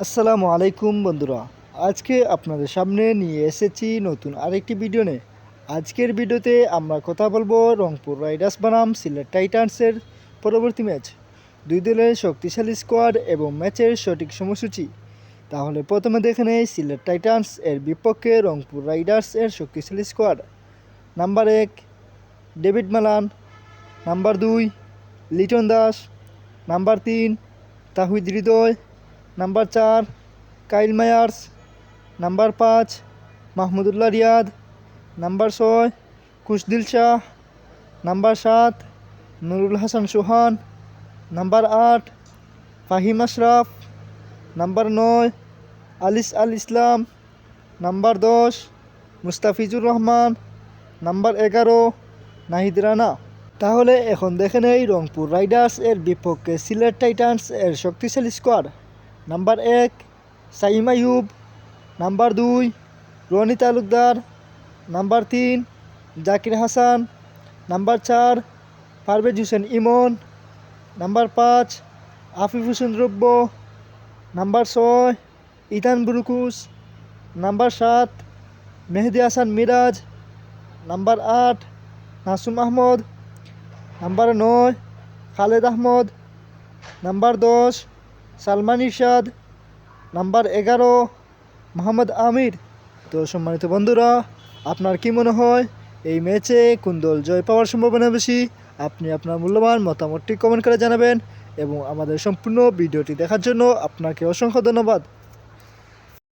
আসসালামু আলাইকুম বন্ধুরা। আজকে আপনাদের সামনে নিয়ে এসেছি নতুন আরেকটি ভিডিও নিয়ে। আজকের ভিডিওতে আমরা কথা বলব রংপুর রাইডার্স বনাম সিলেট টাইটান্সের পরবর্তী ম্যাচ। দুই দলের শক্তিশালী স্কোয়াড এবং ম্যাচের সঠিক সময়সূচি। তাহলে প্রথমে দেখে নেই সিলেট টাইটান্স এর বিপক্ষে রংপুর রাইডার্স এর শক্তিশালী স্কোয়াড। নাম্বার এক, ডেভিড মালান। নাম্বার দুই, লিটন দাস। নাম্বার তিন, তাহিদ হৃদয়। নাম্বার চার, কাইল মায়ার্স। নাম্বার পাঁচ, মাহমুদুল্লাহ রিয়াদ। নাম্বার ছয় কুশদিল শাহ। নাম্বার সাত, নুরুল হাসান সোহান। নাম্বার আট, ফাহিম আশরাফ। নাম্বার নয়, আলিস আল ইসলাম। নাম্বার দশ, মুস্তাফিজুর রহমান। নাম্বার এগারো, নাহিদ রানা। তাহলে এখন দেখে নেই রংপুর রাইডার্স এর বিপক্ষে সিলেট টাইটান্স এর শক্তিশালী স্কোয়াড নাম্বার এক, সাইম আইয়ুব নাম্বার দুই, রনি তালুকদার। নাম্বার তিন, জাকির হাসান। নাম্বার চার, পারভেজ হোসেন ইমন। নাম্বার পাঁচ, আফিফ হোসেন দ্রব্য। নাম্বার ছয় ইদান বুরুকুস। নাম্বার সাত, মেহেদি হাসান মিরাজ। নাম্বার আট, নাসুম আহমদ। নাম্বার নয়, খালেদ আহমদ। নাম্বার দশ সালমান ইরশাদ, নাম্বার এগারো, মোহাম্মদ আমির। তো সম্মানিত বন্ধুরা, আপনার কি মনে হয়, এই ম্যাচে কোন দল জয় পাওয়ার সম্ভাবনা বেশি? আপনি আপনার মূল্যবান মতামতটি কমেন্ট করে জানাবেন এবং আমাদের সম্পূর্ণ ভিডিওটি দেখার জন্য আপনাকে অসংখ্য ধন্যবাদ।